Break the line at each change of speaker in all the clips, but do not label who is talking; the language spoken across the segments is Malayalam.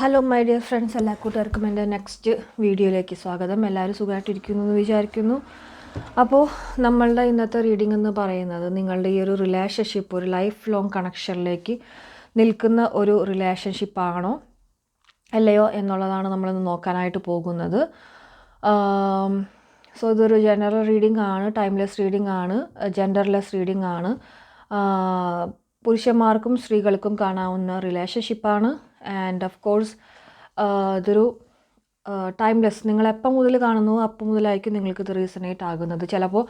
ഹലോ മൈ ഡിയർ ഫ്രണ്ട്സ് എല്ലാ കൂട്ടുകാർക്കും എന്റെ നെക്സ്റ്റ് വീഡിയോയിലേക്ക് സ്വാഗതം. എല്ലാവരും സുഖമായിട്ടിരിക്കുന്നു എന്ന് വിചാരിക്കുന്നു. അപ്പോൾ നമ്മളുടെ ഇന്നത്തെ റീഡിംഗ് എന്ന് പറയുന്നത് നിങ്ങളുടെ ഈ ഒരു റിലേഷൻഷിപ്പ് ഒരു ലൈഫ് ലോങ് കണക്ഷനിലേക്ക് നിൽക്കുന്ന ഒരു റിലേഷൻഷിപ്പാണോ അല്ലയോ എന്നുള്ളതാണ് നമ്മളിന്ന് നോക്കാനായിട്ട് പോകുന്നത്. സോ ഇതൊരു ജനറൽ റീഡിംഗ് ആണ് ടൈംലെസ് റീഡിംഗ് ആണ് ജെൻഡർലെസ് റീഡിംഗ് ആണ്. പുരുഷന്മാർക്കും സ്ത്രീകൾക്കും കാണാവുന്ന റിലേഷൻഷിപ്പാണ് ആൻഡ് ഓഫ് കോഴ്സ് ഇതൊരു ടൈംലെസ് നിങ്ങൾ എപ്പം മുതൽ കാണുന്നു അപ്പം മുതലായിരിക്കും നിങ്ങൾക്ക് ഇത് റീസണേറ്റ് ആകുന്നത്. ചിലപ്പോൾ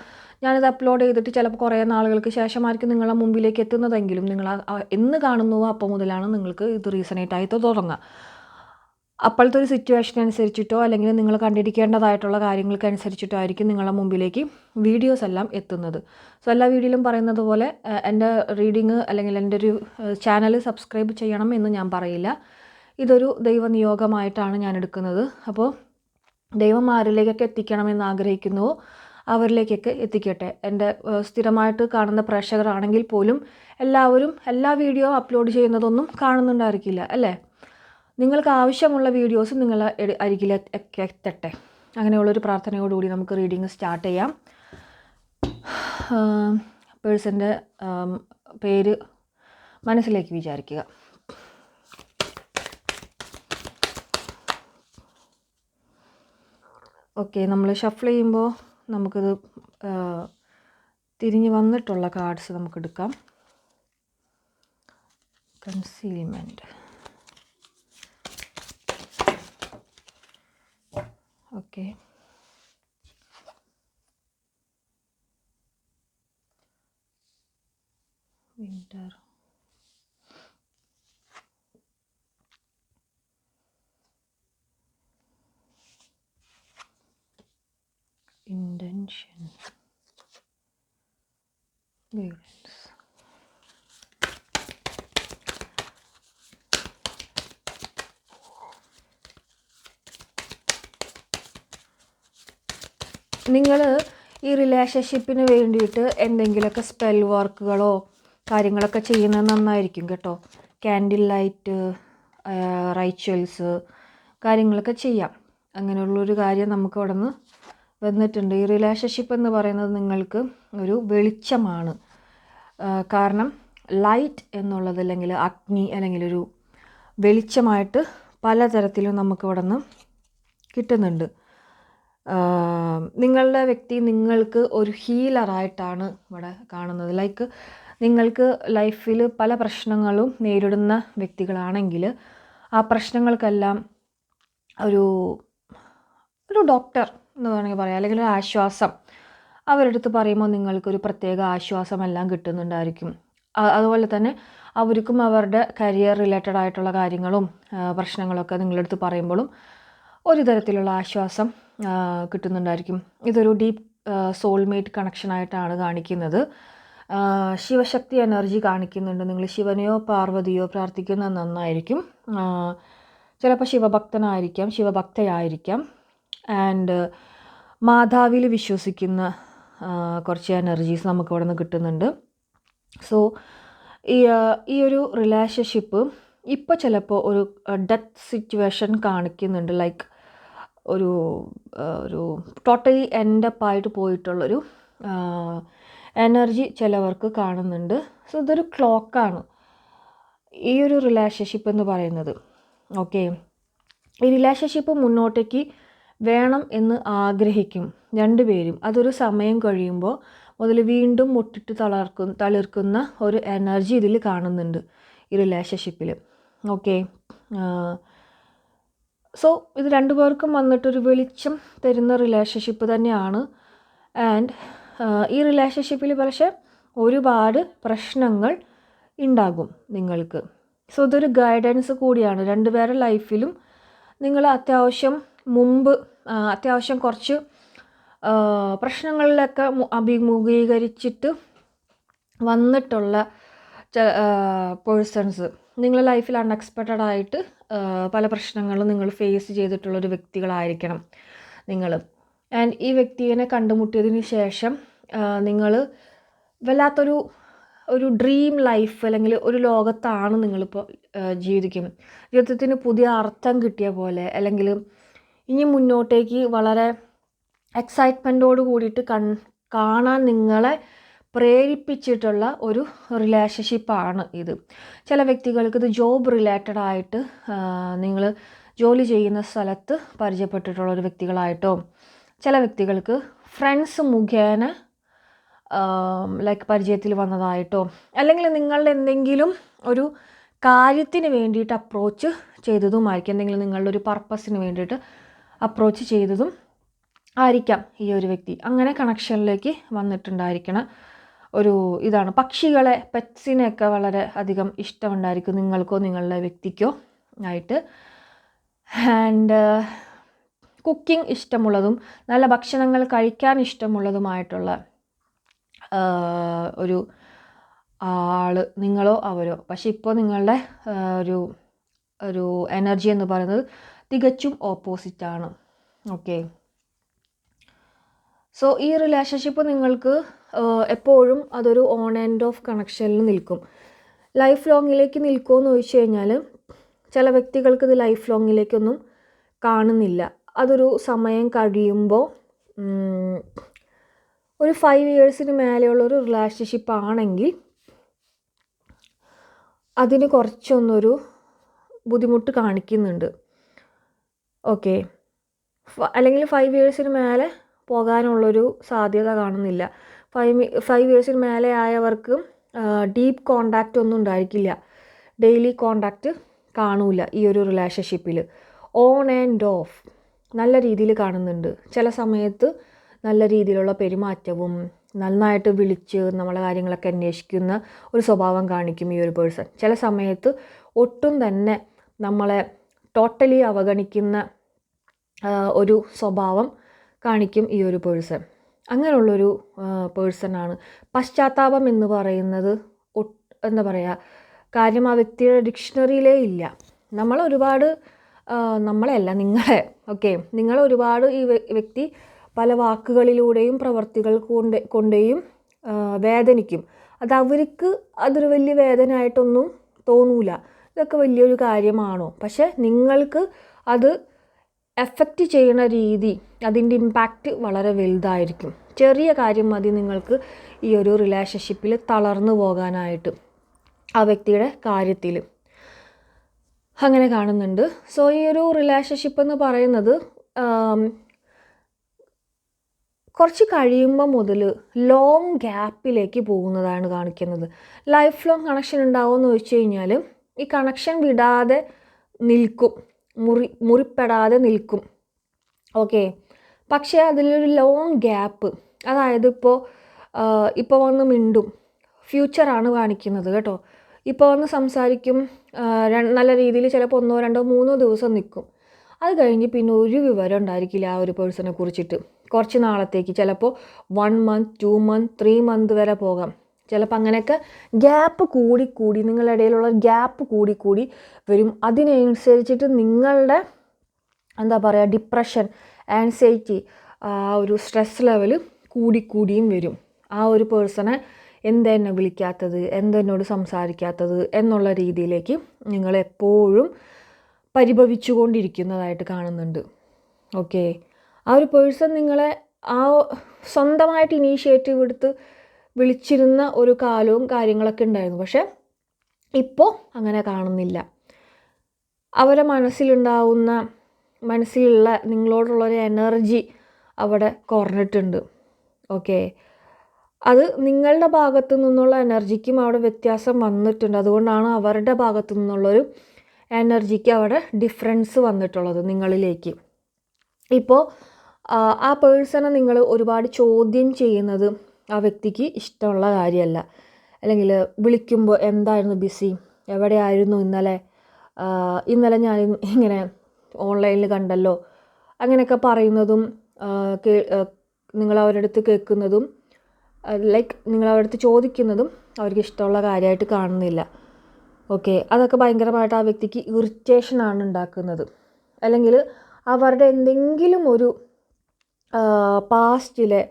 ഞാനിത് അപ്ലോഡ് ചെയ്തിട്ട് ചിലപ്പോൾ കുറേ നാളുകൾക്ക് ശേഷമായിരിക്കും നിങ്ങളുടെ മുമ്പിലേക്ക് എത്തുന്നതെങ്കിലും നിങ്ങൾ എന്ന് കാണുന്നു അപ്പം മുതലാണ് നിങ്ങൾക്ക് ഇത് റീസണേറ്റ് ആയി തുടങ്ങുക. അപ്പോഴത്തെ ഒരു സിറ്റുവേഷൻ അനുസരിച്ചിട്ടോ അല്ലെങ്കിൽ നിങ്ങൾ കണ്ടിരിക്കേണ്ടതായിട്ടുള്ള കാര്യങ്ങൾക്ക് അനുസരിച്ചിട്ടോ ആയിരിക്കും നിങ്ങളുടെ മുമ്പിലേക്ക് വീഡിയോസ് എല്ലാം എത്തുന്നത്. സോ എല്ലാ വീഡിയോയിലും പറയുന്നത് പോലെ എന്റെ റീഡിങ് അല്ലെങ്കിൽ എന്റെ ഒരു ചാനൽ സബ്സ്ക്രൈബ് ചെയ്യണം എന്ന് ഞാൻ പറയില്ല. ഇതൊരു ദൈവനിയോഗമായിട്ടാണ് ഞാൻ എടുക്കുന്നത്. അപ്പോൾ ദൈവം ആരിലേക്കൊക്കെ എത്തിക്കണമെന്ന് ആഗ്രഹിക്കുന്നുവോ അവരിലേക്കൊക്കെ എത്തിക്കട്ടെ. എന്റെ സ്ഥിരമായിട്ട് കാണുന്ന പ്രേക്ഷകരാണെങ്കിൽ പോലും എല്ലാവരും എല്ലാ വീഡിയോ അപ്ലോഡ് ചെയ്യുന്നതൊന്നും കാണുന്നുണ്ടായിരിക്കില്ല അല്ലേ? നിങ്ങൾക്ക് ആവശ്യമുള്ള വീഡിയോസ് നിങ്ങൾ അരികിൽ എത്തട്ടെ. അങ്ങനെയുള്ളൊരു പ്രാർത്ഥനയോടുകൂടി നമുക്ക് റീഡിങ് സ്റ്റാർട്ട് ചെയ്യാം. പേഴ്സന്റെ പേര് മനസ്സിലേക്ക് വിചാരിക്കുക. ഓക്കെ നമ്മൾ ഷഫിൾ ചെയ്യുമ്പോൾ നമുക്കിത് തിരിഞ്ഞ് വന്നിട്ടുള്ള cards നമുക്കെടുക്കാം. Concealment okay winter. Indention. Good. നിങ്ങൾ ഈ റിലേഷൻഷിപ്പിന് വേണ്ടിയിട്ട് എന്തെങ്കിലുമൊക്കെ സ്പെൽ വർക്കുകളോ കാര്യങ്ങളൊക്കെ ചെയ്യുന്നത് നന്നായിരിക്കും കേട്ടോ. ക്യാൻഡിൽ ലൈറ്റ് റൈച്വൽസ് കാര്യങ്ങളൊക്കെ ചെയ്യാം. അങ്ങനെയുള്ളൊരു കാര്യം നമുക്ക് അവിടെ നിന്ന് വന്നിട്ടുണ്ട്. ഈ റിലേഷൻഷിപ്പ് എന്ന് പറയുന്നത് നിങ്ങൾക്ക് ഒരു വെളിച്ചമാണ്. കാരണം ലൈറ്റ് എന്നുള്ളത് അല്ലെങ്കിൽ അഗ്നി അല്ലെങ്കിൽ ഒരു വെളിച്ചമായിട്ട് പലതരത്തിലും നമുക്ക് ഇവിടെ നിന്ന് കിട്ടുന്നുണ്ട്. നിങ്ങളുടെ വ്യക്തി നിങ്ങൾക്ക് ഒരു ഹീലറായിട്ടാണ് ഇവിടെ കാണുന്നത്. ലൈക്ക് നിങ്ങൾക്ക് ലൈഫിൽ പല പ്രശ്നങ്ങളും നേരിടുന്ന വ്യക്തികളാണെങ്കിൽ ആ പ്രശ്നങ്ങൾക്കെല്ലാം ഒരു ഒരു ഡോക്ടർ എന്ന് വേണമെങ്കിൽ പറയാം. അല്ലെങ്കിൽ ഒരു ആശ്വാസം. അവരെടുത്ത് പറയുമ്പോൾ നിങ്ങൾക്കൊരു പ്രത്യേക ആശ്വാസമെല്ലാം കിട്ടുന്നുണ്ടായിരിക്കും. അതുപോലെ തന്നെ അവർക്കും അവരുടെ കരിയർ റിലേറ്റഡ് ആയിട്ടുള്ള കാര്യങ്ങളും പ്രശ്നങ്ങളൊക്കെ നിങ്ങളടുത്ത് പറയുമ്പോഴും ഒരു തരത്തിലുള്ള ആശ്വാസം കിട്ടുന്നുണ്ടായിരിക്കും. ഇതൊരു ഡീപ്പ് സോൾമേറ്റ് കണക്ഷനായിട്ടാണ് കാണിക്കുന്നത്. ശിവശക്തി എനർജി കാണിക്കുന്നുണ്ട്. നിങ്ങൾ ശിവനെയോ പാർവതിയോ പ്രാർത്ഥിക്കുന്നത് നന്നായിരിക്കും. ചിലപ്പോൾ ശിവഭക്തനായിരിക്കാം ശിവഭക്തയായിരിക്കാം. ആൻഡ് മാതാവിൽ വിശ്വസിക്കുന്ന കുറച്ച് എനർജീസ് നമുക്ക് ഇവിടെ നിന്ന് കിട്ടുന്നുണ്ട്. സോ ഈ ഒരു റിലേഷൻഷിപ്പ് ഇപ്പോൾ ചിലപ്പോൾ ഒരു ഡെത്ത് സിറ്റുവേഷൻ കാണിക്കുന്നുണ്ട്. ലൈക്ക് ഒരു ഒരു ടോട്ടലി എൻഡപ്പായിട്ട് പോയിട്ടുള്ളൊരു എനർജി ചിലവർക്ക് കാണുന്നുണ്ട്. സോ ഇതൊരു ക്ലോക്കാണ് ഈ ഒരു റിലേഷൻഷിപ്പ് എന്ന് പറയുന്നത്. ഓക്കെ ഈ റിലേഷൻഷിപ്പ് മുന്നോട്ടേക്ക് വേണം എന്ന് ആഗ്രഹിക്കും രണ്ടുപേരും അതൊരു സമയം കഴിയുമ്പോൾ മുതൽ വീണ്ടും മുട്ടിട്ട് തളർക്കും തളിർക്കുന്ന ഒരു എനർജി ഇതിൽ കാണുന്നുണ്ട് ഈ റിലേഷൻഷിപ്പിൽ ഓക്കെ സോ ഇത് രണ്ടുപേർക്കും വന്നിട്ടൊരു വെളിച്ചം തരുന്ന റിലേഷൻഷിപ്പ് തന്നെയാണ്. ആൻഡ് ഈ റിലേഷൻഷിപ്പിൽ പക്ഷേ ഒരുപാട് പ്രശ്നങ്ങൾ ഉണ്ടാകും നിങ്ങൾക്ക്. സോ ഇതൊരു ഗൈഡൻസ് കൂടിയാണ്. രണ്ടുപേരുടെ ലൈഫിലും നിങ്ങൾ അത്യാവശ്യം മുമ്പ് അത്യാവശ്യം കുറച്ച് പ്രശ്നങ്ങളിലൊക്കെ അഭിമുഖീകരിച്ചിട്ട് വന്നിട്ടുള്ള പേഴ്സൺസ് നിങ്ങളുടെ ലൈഫിൽ അൺഎക്സ്പെക്റ്റഡ് ആയിട്ട് ആ, പല പ്രശ്നങ്ങളും നിങ്ങൾ ഫേസ് ചെയ്തിട്ടുള്ള ഒരു വ്യക്തികളായിരിക്കണം നിങ്ങൾ ആൻഡ് ഈ വ്യക്തിയെ കണ്ടുമുട്ടിയതിന് ശേഷം നിങ്ങൾ വല്ലാത്തൊരു ഒരു ഡ്രീം ലൈഫ് അല്ലെങ്കിൽ ഒരു ലോകത്താണ് നിങ്ങളിപ്പോൾ ജീവിക്കും. ജീവിതത്തിന് പുതിയ അർത്ഥം കിട്ടിയ പോലെ അല്ലെങ്കിൽ ഇനി മുന്നോട്ടേക്ക് വളരെ എക്സൈറ്റ്മെന്റോട് കൂടിയിട്ട് കൺ കാണാൻ നിങ്ങളെ പ്രേരിപ്പിച്ചിട്ടുള്ള ഒരു റിലേഷൻഷിപ്പാണ് ഇത്. ചില വ്യക്തികൾക്ക് ഇത് ജോബ് റിലേറ്റഡ് ആയിട്ട് നിങ്ങൾ ജോലി ചെയ്യുന്ന സ്ഥലത്ത് പരിചയപ്പെട്ടിട്ടുള്ള ഒരു വ്യക്തികളായിട്ടോ ചില വ്യക്തികൾക്ക് ഫ്രണ്ട്സ് മുഖേന ലൈക്ക് പരിചയത്തിൽ വന്നതായിട്ടോ അല്ലെങ്കിൽ നിങ്ങളുടെ എന്തെങ്കിലും ഒരു കാര്യത്തിന് വേണ്ടിയിട്ട് അപ്രോച്ച് ചെയ്തതുമായിരിക്കും എന്തെങ്കിലും നിങ്ങളുടെ ഒരു പർപ്പസിന് വേണ്ടിയിട്ട് അപ്രോച്ച് ചെയ്തതും ആയിരിക്കാം ഈ ഒരു വ്യക്തി. അങ്ങനെ കണക്ഷനിലേക്ക് വന്നിട്ടുണ്ടായിരിക്കണം. ഒരു ഇതാണ്. പക്ഷികളെ പെറ്റ്സിനെയൊക്കെ വളരെ അധികം ഇഷ്ടമുണ്ടായിരിക്കും നിങ്ങൾക്കോ നിങ്ങളുടെ വ്യക്തിക്കോ ആയിട്ട്. ആൻഡ് കുക്കിംഗ് ഇഷ്ടമുള്ളതും നല്ല ഭക്ഷണങ്ങൾ കഴിക്കാൻ ഇഷ്ടമുള്ളതുമായിട്ടുള്ള ഒരു ആൾ നിങ്ങളോ അവരോ. പക്ഷെ ഇപ്പോൾ നിങ്ങളുടെ ഒരു ഒരു എനർജി എന്ന് പറയുന്നത് തികച്ചും ഓപ്പോസിറ്റാണ് ഓക്കെ. സോ ഈ റിലേഷൻഷിപ്പ് നിങ്ങൾക്ക് എപ്പോഴും അതൊരു ഓൺ ആൻഡ് ഓഫ് കണക്ഷനിൽ നിൽക്കും. ലൈഫ് ലോങ്ങിലേക്ക് നിൽക്കുമോ എന്ന് ചോദിച്ചു കഴിഞ്ഞാൽ ചില വ്യക്തികൾക്ക് ഇത് ലൈഫ് ലോങ്ങിലേക്കൊന്നും കാണുന്നില്ല. അതൊരു സമയം കഴിയുമ്പോൾ ഒരു ഫൈവ് ഇയേഴ്സിന് മേലെയുള്ള ഒരു റിലേഷൻഷിപ്പ് ആണെങ്കിൽ അതിന് കുറച്ചൊന്നൊരു ബുദ്ധിമുട്ട് കാണിക്കുന്നുണ്ട്. ഓക്കെ അല്ലെങ്കിൽ ഫൈവ് ഇയേഴ്സിന് മേലെ പോകാനുള്ളൊരു സാധ്യത കാണുന്നില്ല. ഫൈവ് ഫൈവ് ഇയേഴ്സിന് മേലെ ആയവർക്ക് ഡീപ്പ് കോണ്ടാക്റ്റ് ഒന്നും ഉണ്ടായിരിക്കില്ല. ഡെയിലി കോണ്ടാക്റ്റ് കാണൂല ഈ ഒരു റിലേഷൻഷിപ്പിൽ ഓൺ ആൻഡ് ഓഫ് നല്ല രീതിയിൽ കാണുന്നുണ്ട്. ചില സമയത്ത് നല്ല രീതിയിലുള്ള പെരുമാറ്റവും നന്നായിട്ട് വിളിച്ച് നമ്മളെ കാര്യങ്ങളൊക്കെ അന്വേഷിക്കുന്ന ഒരു സ്വഭാവം കാണിക്കും ഈ ഒരു പേഴ്സൺ ചില സമയത്ത് ഒട്ടും തന്നെ നമ്മളെ ടോട്ടലി അവഗണിക്കുന്ന ഒരു സ്വഭാവം കാണിക്കും ഈ ഒരു പേഴ്സൺ അങ്ങനെയുള്ളൊരു പേഴ്സണാണ് പശ്ചാത്താപം എന്ന് പറയുന്നത് എന്താ പറയുക കാര്യം ആ വ്യക്തിയുടെ ഡിക്ഷണറിയിലേ ഇല്ല. നമ്മൾ ഒരുപാട് നമ്മളെയല്ല നിങ്ങളെ ഓക്കെ നിങ്ങൾ ഒരുപാട് ഈ വ്യക്തി പല വാക്കുകളിലൂടെയും പ്രവർത്തികൾ കൊണ്ട് കൊണ്ടേയും വേദനിക്കും. അത് അവർക്ക് അതൊരു വലിയ വേദനയായിട്ടൊന്നും തോന്നൂല. ഇതൊക്കെ വലിയൊരു കാര്യമാണോ? പക്ഷെ നിങ്ങൾക്ക് അത് എഫക്റ്റ് ചെയ്യുന്ന രീതി അതിന്റെ ഇമ്പാക്റ്റ് വളരെ വലുതായിരിക്കും. ചെറിയ കാര്യം മതി നിങ്ങൾക്ക് ഈ ഒരു റിലേഷൻഷിപ്പിൽ തളർന്നു പോകാനായിട്ട് ആ വ്യക്തിയുടെ കാര്യത്തിൽ. അങ്ങനെ കാണുന്നുണ്ട്. സോ ഈ ഒരു റിലേഷൻഷിപ്പ് എന്ന് പറയുന്നത് കുറച്ച് കഴിയുമ്പോൾ മുതൽ ലോങ് ഗ്യാപ്പിലേക്ക് പോകുന്നതാണ് കാണിക്കുന്നത്. ലൈഫ് ലോങ് കണക്ഷൻ ഉണ്ടാവുമെന്ന് ചോദിച്ചു കഴിഞ്ഞാൽ ഈ കണക്ഷൻ വിടാതെ നിൽക്കും. മുറി മുറിപ്പെടാതെ നിൽക്കും. ഓക്കെ പക്ഷേ അതിലൊരു ലോങ് ഗ്യാപ്പ് അതായത് ഇപ്പോൾ ഇപ്പോൾ വന്ന് മിണ്ടും. ഫ്യൂച്ചറാണ് കാണിക്കുന്നത് കേട്ടോ. ഇപ്പോൾ വന്ന് സംസാരിക്കും നല്ല രീതിയിൽ ചിലപ്പോൾ ഒന്നോ രണ്ടോ മൂന്നോ ദിവസം നിൽക്കും. അത് കഴിഞ്ഞ് പിന്നെ ഒരു വിവരം ഉണ്ടായിരിക്കില്ല ആ ഒരു പേഴ്സണെ കുറിച്ചിട്ട്. കുറച്ച് നാളത്തേക്ക് ചിലപ്പോൾ one month two month three month വരെ പോകാം. ചിലപ്പോൾ അങ്ങനെയൊക്കെ ഗ്യാപ്പ് കൂടി കൂടി നിങ്ങളുടെ ഇടയിലുള്ള ഗ്യാപ്പ് കൂടി കൂടി വരും. അതിനനുസരിച്ചിട്ട് നിങ്ങളുടെ എന്താ പറയുക ഡിപ്രഷൻ ആൻസൈറ്റി ആ ഒരു സ്ട്രെസ് ലെവൽ കൂടിക്കൂടിയും വരും. ആ ഒരു പേഴ്സണെ എന്തെന്നെ വിളിക്കാത്തത് എന്തെന്നോട് സംസാരിക്കാത്തത് എന്നുള്ള രീതിയിലേക്ക് നിങ്ങൾ എപ്പോഴും പരിഭവിച്ചു കൊണ്ടിരിക്കുന്നതായിട്ട് കാണുന്നുണ്ട്. ഓക്കെ ആ ഒരു പേഴ്സൺ നിങ്ങളെ ആ സ്വന്തമായിട്ട് ഇനീഷ്യേറ്റീവ് എടുത്ത് വിളിച്ചിരുന്ന ഒരു കാലവും കാര്യങ്ങളൊക്കെ ഉണ്ടായിരുന്നു. പക്ഷെ ഇപ്പോൾ അങ്ങനെ കാണുന്നില്ല. അവരെ മനസ്സിലുണ്ടാവുന്ന മനസ്സിലുള്ള നിങ്ങളോടുള്ള ഒരു എനർജി അവിടെ കുറഞ്ഞിട്ടുണ്ട്. ഓക്കെ? അത് നിങ്ങളുടെ ഭാഗത്തു നിന്നുള്ള എനർജിക്കും അവിടെ വ്യത്യാസം വന്നിട്ടുണ്ട്. അതുകൊണ്ടാണ് അവരുടെ ഭാഗത്തു നിന്നുള്ളൊരു എനർജിക്ക് അവിടെ ഡിഫറൻസ് വന്നിട്ടുള്ളത് നിങ്ങളിലേക്ക്. ഇപ്പോൾ ആ പേഴ്സണെ നിങ്ങൾ ഒരുപാട് ചോദ്യം ചെയ്യുന്നത് ആ വ്യക്തിക്ക് ഇഷ്ടമുള്ള കാര്യമല്ല. അല്ലെങ്കിൽ വിളിക്കുമ്പോൾ എന്തായിരുന്നു ബിസി എവിടെയായിരുന്നു ഇന്നലെ? ഇന്നലെ ഞാൻ ഇങ്ങനെ ഓൺലൈനിൽ കണ്ടല്ലോ. അങ്ങനെയൊക്കെ പറയുന്നതും നിങ്ങൾ അവരുടെ അടുത്ത് കേൾക്കുന്നതും ലൈക്ക് നിങ്ങൾ അവരുടെ അടുത്ത് ചോദിക്കുന്നതും അവർക്ക് ഇഷ്ടമുള്ള കാര്യമായിട്ട് കാണുന്നില്ല. ഓക്കെ അതൊക്കെ ഭയങ്കരമായിട്ട് ആ വ്യക്തിക്ക് ഇറിറ്റേഷനാണ് ഉണ്ടാക്കുന്നത്. അല്ലെങ്കിൽ അവരുടെ എന്തെങ്കിലും ഒരു പാസ്റ്റിലെ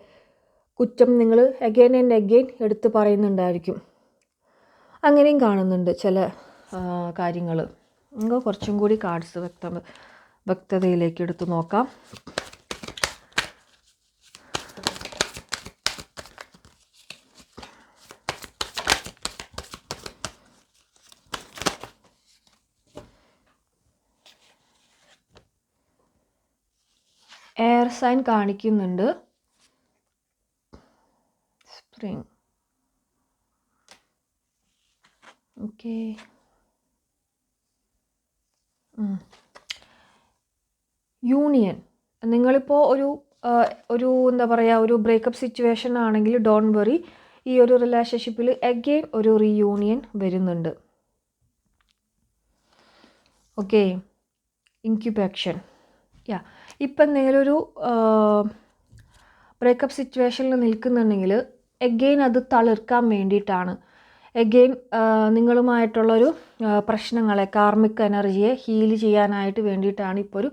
കുറ്റം നിങ്ങൾ അഗെയിൻ ആൻഡ് അഗെയിൻ എടുത്ത് പറയുന്നുണ്ടായിരിക്കും. അങ്ങനെയും കാണുന്നുണ്ട് ചില കാര്യങ്ങൾ നമുക്ക് കുറച്ചും കൂടി കാർഡ്സ് വ്യക്ത വ്യക്തതയിലേക്ക് എടുത്തു നോക്കാം. എയർ സൈൻ കാണിക്കുന്നുണ്ട് സ്പ്രിങ് ഓക്കെ യൂണിയൻ നിങ്ങളിപ്പോൾ ഒരു ആ, ഒരു എന്താ പറയുക ഒരു ബ്രേക്കപ്പ് സിറ്റുവേഷൻ ആണെങ്കിൽ ഡോണ്ട് വറി ഈ ഒരു റിലേഷൻഷിപ്പിൽ അഗെയിൻ ഒരു റീയൂണിയൻ വരുന്നുണ്ട്. ഓക്കെ ഇൻക്യുബാക്ഷൻ യാ ഇപ്പം എന്തെങ്കിലും ഒരു ബ്രേക്കപ്പ് സിറ്റുവേഷനിൽ നിൽക്കുന്നുണ്ടെങ്കിൽ എഗെയിൻ അത് തളിർക്കാൻ വേണ്ടിയിട്ടാണ്. എഗെയിൻ നിങ്ങളുമായിട്ടുള്ളൊരു പ്രശ്നങ്ങളെ കാർമിക് എനർജിയെ ഹീൽ ചെയ്യാനായിട്ട് വേണ്ടിയിട്ടാണ് ഇപ്പോൾ ഒരു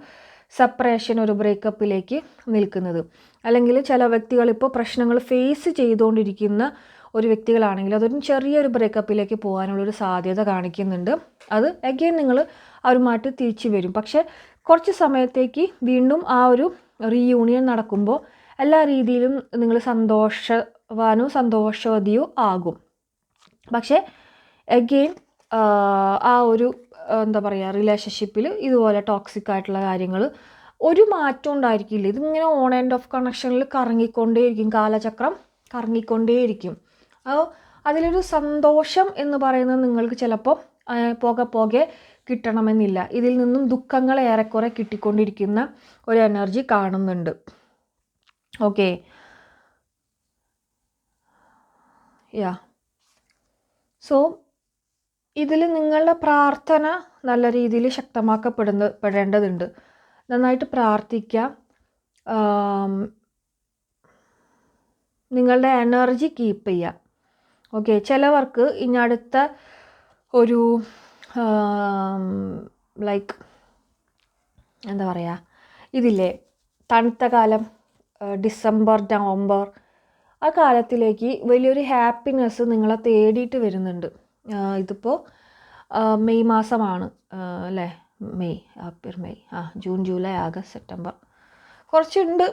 സെപ്പറേഷൻ ഒരു ബ്രേക്കപ്പിലേക്ക് നിൽക്കുന്നത്. അല്ലെങ്കിൽ ചില വ്യക്തികൾ ഇപ്പോൾ പ്രശ്നങ്ങൾ ഫേസ് ചെയ്തുകൊണ്ടിരിക്കുന്ന ഒരു വ്യക്തികളാണെങ്കിൽ അതൊരു ചെറിയൊരു ബ്രേക്കപ്പിലേക്ക് പോകാനുള്ളൊരു സാധ്യത കാണിക്കുന്നുണ്ട്. അത് അഗെയിൻ നിങ്ങൾ അവരുമായിട്ട് തിരിച്ചു വരും. പക്ഷേ കുറച്ച് സമയത്തേക്ക് വീണ്ടും ആ ഒരു റീയൂണിയൻ നടക്കുമ്പോൾ എല്ലാ രീതിയിലും നിങ്ങൾ സന്തോഷവാനോ സന്തോഷവതിയോ ആകും. പക്ഷേ അഗെയിൻ ആ ഒരു എന്താ പറയുക റിലേഷൻഷിപ്പിൽ ഇതുപോലെ ടോക്സിക് ആയിട്ടുള്ള കാര്യങ്ങൾ ഒരു മാറ്റം ഉണ്ടായിരിക്കില്ല. ഇതിങ്ങനെ ഓൺ ആൻഡ് ഓഫ് കണക്ഷനിൽ കറങ്ങിക്കൊണ്ടേയിരിക്കും. കാലചക്രം കറങ്ങിക്കൊണ്ടേയിരിക്കും. അപ്പോൾ അതിലൊരു സന്തോഷം എന്ന് പറയുന്നത് നിങ്ങൾക്ക് ചിലപ്പോൾ പോകെ പോകെ കിട്ടണമെന്നില്ല. ഇതിൽ നിന്നും ദുഃഖങ്ങൾ ഏറെക്കുറെ കിട്ടിക്കൊണ്ടിരിക്കുന്ന ഒരു എനർജി കാണുന്നുണ്ട്. ഓക്കെ യാ സോ ഇതിൽ നിങ്ങളുടെ പ്രാർത്ഥന നല്ല രീതിയിൽ ശക്തമാക്കപ്പെടുന്ന പെടേണ്ടതുണ്ട്. നന്നായിട്ട് പ്രാർത്ഥിക്കുക നിങ്ങളുടെ എനർജി കീപ്പ് ചെയ്യുക. ഓക്കെ ചിലവർക്ക് ഇനി അടുത്ത ഒരു ലൈക്ക് എന്താ പറയുക ഇതില്ലേ തണുത്ത കാലം ഡിസംബർ നവംബർ ആ കാലത്തിലേക്ക് വലിയൊരു ഹാപ്പിനെസ് നിങ്ങളെ തേടിയിട്ട് വരുന്നുണ്ട്. ഇതിപ്പോൾ മെയ് മാസമാണ് അല്ലേ? മെയ് ആപ്പിർ മെയ്. ആ ജൂൺ ജൂലൈ ആഗസ്റ്റ് സെപ്റ്റംബർ. കുറച്ചുണ്ട്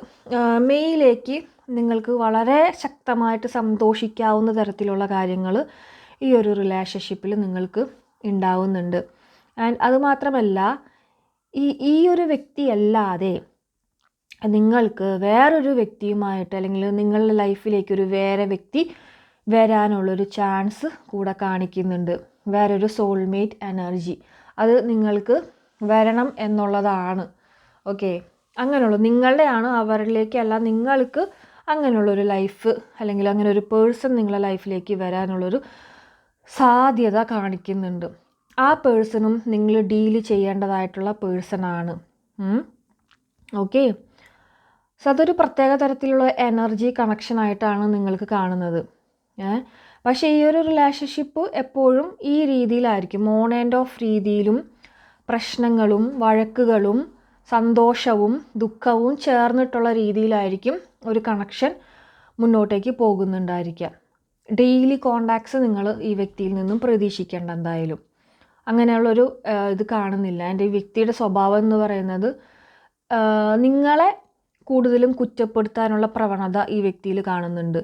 മെയ്യിലേക്ക് നിങ്ങൾക്ക് വളരെ ശക്തമായിട്ട് സന്തോഷിക്കാവുന്ന തരത്തിലുള്ള കാര്യങ്ങൾ ഈ ഒരു റിലേഷൻഷിപ്പിൽ നിങ്ങൾക്ക് ഉണ്ടാവുന്നുണ്ട്. ആൻഡ് അതുമാത്രമല്ല ഈ ഈ ഒരു വ്യക്തിയല്ലാതെ നിങ്ങൾക്ക് വേറൊരു വ്യക്തിയുമായിട്ട് അല്ലെങ്കിൽ നിങ്ങളുടെ ലൈഫിലേക്ക് ഒരു വേറെ വ്യക്തി വരാനുള്ളൊരു ചാൻസ് കൂടെ കാണിക്കുന്നുണ്ട്. വേറൊരു സോൾമേറ്റ് എനർജി അത് നിങ്ങൾക്ക് വരണം എന്നുള്ളതാണ്. ഓക്കെ. അങ്ങനെയുള്ളൂ. നിങ്ങളുടെയാണ് അവരിലേക്കല്ല നിങ്ങൾക്ക് അങ്ങനെയുള്ളൊരു ലൈഫ് അല്ലെങ്കിൽ അങ്ങനെ ഒരു പേഴ്സൺ നിങ്ങളുടെ ലൈഫിലേക്ക് വരാനുള്ളൊരു സാധ്യത കാണിക്കുന്നുണ്ട്. ആ പേഴ്സണും നിങ്ങൾ ഡീൽ ചെയ്യേണ്ടതായിട്ടുള്ള പേഴ്സണാണ് ഓക്കെ. സോ അതൊരു പ്രത്യേക തരത്തിലുള്ള എനർജി കണക്ഷൻ ആയിട്ടാണ് നിങ്ങൾക്ക് കാണുന്നത്. പക്ഷേ ഈ ഒരു റിലേഷൻഷിപ്പ് എപ്പോഴും ഈ രീതിയിലായിരിക്കും. ഓൺ ആൻഡ് ഓഫ് രീതിയിലും പ്രശ്നങ്ങളും വഴക്കുകളും സന്തോഷവും ദുഃഖവും ചേർന്നിട്ടുള്ള രീതിയിലായിരിക്കും ഒരു കണക്ഷൻ മുന്നോട്ടേക്ക് പോകുന്നുണ്ടായിരിക്കുക. ഡെയിലി കോണ്ടാക്ട്സ് നിങ്ങൾ ഈ വ്യക്തിയിൽ നിന്നും പ്രതീക്ഷിക്കേണ്ട എന്തായാലും. അങ്ങനെയുള്ളൊരു ഇത് കാണുന്നില്ല. എന്റെ ഈ വ്യക്തിയുടെ സ്വഭാവം എന്ന് പറയുന്നത് നിങ്ങളെ കൂടുതലും കുറ്റപ്പെടുത്താനുള്ള പ്രവണത ഈ വ്യക്തിയിൽ കാണുന്നുണ്ട്.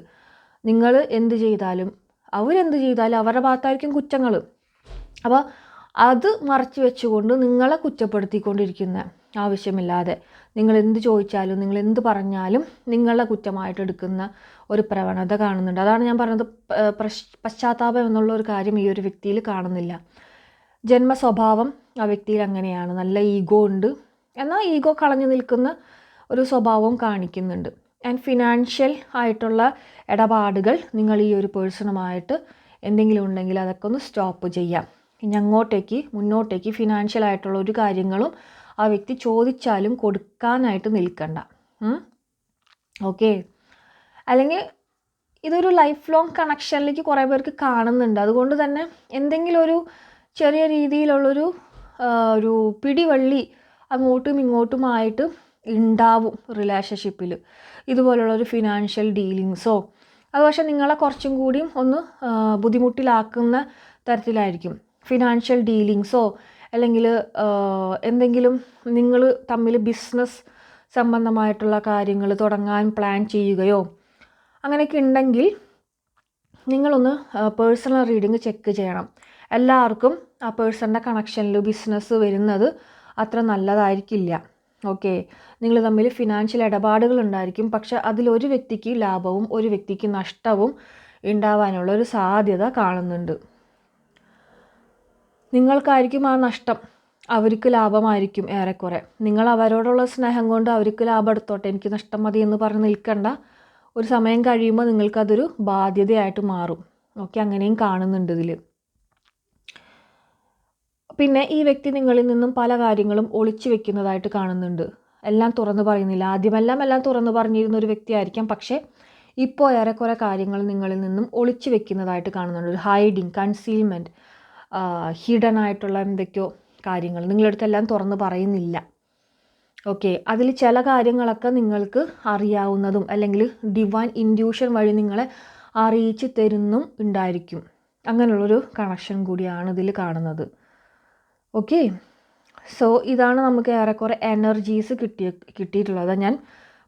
നിങ്ങൾ എന്ത് ചെയ്താലും അവരെന്ത് ചെയ്താലും അവരുടെ ഭാഗത്തായിരിക്കും കുറ്റങ്ങൾ അപ്പോൾ അത് മറച്ചു വെച്ചുകൊണ്ട് നിങ്ങളെ കുറ്റപ്പെടുത്തിക്കൊണ്ടിരിക്കുന്ന ആവശ്യമില്ലാതെ നിങ്ങൾ എന്ത് ചോദിച്ചാലും നിങ്ങൾ എന്ത് പറഞ്ഞാലും നിങ്ങളെ കുറ്റമായിട്ട് എടുക്കുന്ന ഒരു പ്രവണത കാണുന്നുണ്ട്. അതാണ് ഞാൻ പറഞ്ഞത്. പശ്ചാത്താപം എന്നുള്ള ഒരു കാര്യം ഈ ഒരു വ്യക്തിയിൽ കാണുന്നില്ല. ജന്മ സ്വഭാവം ആ വ്യക്തിയിൽ അങ്ങനെയാണ്. നല്ല ഈഗോ ഉണ്ട്. എന്നാൽ ഈഗോ കളഞ്ഞു നിൽക്കുന്ന ഒരു സ്വഭാവം കാണിക്കുന്നുണ്ട്. ആൻഡ് ഫിനാൻഷ്യൽ ആയിട്ടുള്ള ഇടപാടുകൾ നിങ്ങൾ ഈ ഒരു പേഴ്സണുമായിട്ട് എന്തെങ്കിലും ഉണ്ടെങ്കിൽ അതൊക്കെ ഒന്ന് സ്റ്റോപ്പ് ചെയ്യാം. ഇനി അങ്ങോട്ടേക്ക് മുന്നോട്ടേക്ക് ഫിനാൻഷ്യൽ ആയിട്ടുള്ള ഒരു കാര്യങ്ങളും ആ വ്യക്തി ചോദിച്ചാലും കൊടുക്കാനായിട്ട് നിൽക്കണ്ട. ഓക്കെ അല്ലെങ്കിൽ ഇതൊരു ലൈഫ് ലോങ് കണക്ഷനിലേക്ക് കുറേ പേർക്ക് കാണുന്നുണ്ട്. അതുകൊണ്ട് തന്നെ എന്തെങ്കിലും ഒരു ചെറിയ രീതിയിലുള്ളൊരു ഒരു പിടിവള്ളി അങ്ങോട്ടും ഇങ്ങോട്ടുമായിട്ട് ഉണ്ടാവും റിലേഷൻഷിപ്പിൽ ഇതുപോലുള്ളൊരു ഫിനാൻഷ്യൽ ഡീലിങ്സോ അത് പക്ഷേ നിങ്ങളെ കുറച്ചും കൂടിയും ഒന്ന് ബുദ്ധിമുട്ടിലാക്കുന്ന തരത്തിലായിരിക്കും. ഫിനാൻഷ്യൽ ഡീലിങ്സോ അല്ലെങ്കിൽ എന്തെങ്കിലും നിങ്ങൾ തമ്മിൽ ബിസിനസ് സംബന്ധമായിട്ടുള്ള കാര്യങ്ങൾ തുടങ്ങാൻ പ്ലാൻ ചെയ്യുകയോ അങ്ങനെയൊക്കെ ഉണ്ടെങ്കിൽ നിങ്ങളൊന്ന് പേഴ്സണൽ റീഡിങ് ചെക്ക് ചെയ്യണം. എല്ലാവർക്കും ആ പേഴ്സണിന്റെ കണക്ഷനിൽ ബിസിനസ് വരുന്നത് അത്ര നല്ലതായിരിക്കില്ല. ഓക്കെ നിങ്ങൾ തമ്മിൽ ഫിനാൻഷ്യൽ ഇടപാടുകൾ ഉണ്ടായിരിക്കും. പക്ഷെ അതിലൊരു വ്യക്തിക്ക് ലാഭവും ഒരു വ്യക്തിക്ക് നഷ്ടവും ഉണ്ടാവാനുള്ള ഒരു സാധ്യത കാണുന്നുണ്ട്. നിങ്ങൾക്കായിരിക്കും ആ നഷ്ടം. അവർക്ക് ലാഭമായിരിക്കും ഏറെക്കുറെ. നിങ്ങൾ അവരോടുള്ള സ്നേഹം കൊണ്ട് അവർക്ക് ലാഭം എടുത്തോട്ടെ. എനിക്ക് നഷ്ടം മതി എന്ന് പറഞ്ഞ് നിൽക്കണ്ട. ഒരു സമയം കഴിയുമ്പോൾ നിങ്ങൾക്കതൊരു ബാധ്യതയായിട്ട് മാറും. ഓക്കെ അങ്ങനെയും കാണുന്നുണ്ട് ഇതിൽ പിന്നെ ഈ വ്യക്തി നിങ്ങളിൽ നിന്നും പല കാര്യങ്ങളും ഒളിച്ചു വെക്കുന്നതായിട്ട് കാണുന്നുണ്ട്. എല്ലാം തുറന്നു പറയുന്നില്ല. ആദ്യമെല്ലാം എല്ലാം തുറന്നു പറഞ്ഞിരുന്ന ഒരു വ്യക്തിയായിരിക്കാം. പക്ഷേ ഇപ്പോൾ ഏറെക്കുറെ കാര്യങ്ങൾ നിങ്ങളിൽ നിന്നും ഒളിച്ചു വെക്കുന്നതായിട്ട് കാണുന്നുണ്ട്. ഒരു ഹൈഡിങ് കൺസീൽമെന്റ് ഹിഡൻ ആയിട്ടുള്ള എന്തൊക്കെയോ കാര്യങ്ങൾ നിങ്ങളടുത്തെല്ലാം തുറന്ന് പറയുന്നില്ല. ഓക്കെ അതിൽ ചില കാര്യങ്ങളൊക്കെ നിങ്ങൾക്ക് അറിയാവുന്നതും അല്ലെങ്കിൽ ഡിവൈൻ ഇൻഡ്യൂഷൻ വഴി നിങ്ങളെ അറിയിച്ച് തരുന്നും ഉണ്ടായിരിക്കും. അങ്ങനെയുള്ളൊരു കണക്ഷൻ കൂടിയാണ് ഇതിൽ കാണുന്നത്. ഓക്കെ സോ ഇതാണ് നമുക്ക് ഏറെക്കുറെ എനർജീസ് കിട്ടി കിട്ടിയിട്ടുള്ളത്. ഞാൻ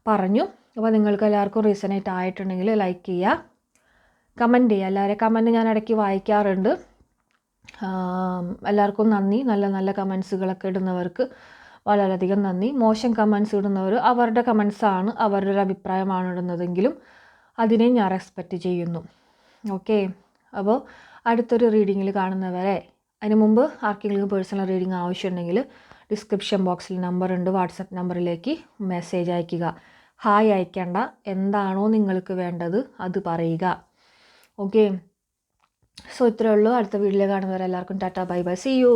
പറഞ്ഞു. അപ്പോൾ നിങ്ങൾക്ക് എല്ലാവർക്കും റീസണേറ്റ് ആയിട്ടുണ്ടെങ്കിൽ ലൈക്ക് ചെയ്യുക. കമന്റ് ചെയ്യുക. എല്ലാവരെയും കമന്റ് ഞാൻ ഇടയ്ക്ക് വായിക്കാറുണ്ട്. എല്ലാവർക്കും നന്ദി. നല്ല നല്ല കമൻസുകളൊക്കെ ഇടുന്നവർക്ക് വളരെയധികം നന്ദി. മോശം കമൻസ് ഇടുന്നവർ അവരുടെ കമൻസാണ് അവരുടെ ഒരു അഭിപ്രായമാണ് ഇടുന്നതെങ്കിലും അതിനെ ഞാൻ റെസ്പെക്റ്റ് ചെയ്യുന്നു. ഓക്കെ അപ്പോൾ അടുത്തൊരു റീഡിങ്ങിൽ കാണുന്നവരെ അതിന് മുമ്പ് ആർക്കെങ്കിലും പേഴ്സണൽ റീഡിങ് ആവശ്യമുണ്ടെങ്കിൽ ഡിസ്ക്രിപ്ഷൻ ബോക്സിൽ നമ്പർ ഉണ്ട്. വാട്സപ്പ് നമ്പറിലേക്ക് മെസ്സേജ് അയയ്ക്കുക ഹായ് അയക്കേണ്ട. എന്താണോ നിങ്ങൾക്ക് വേണ്ടത് അത് പറയുക. ഓക്കെ സോ ഇത്രയേ ഉള്ളൂ. അടുത്ത വീഡിയോയിൽ കാണുന്നവരെല്ലാവർക്കും tata bye bye. See you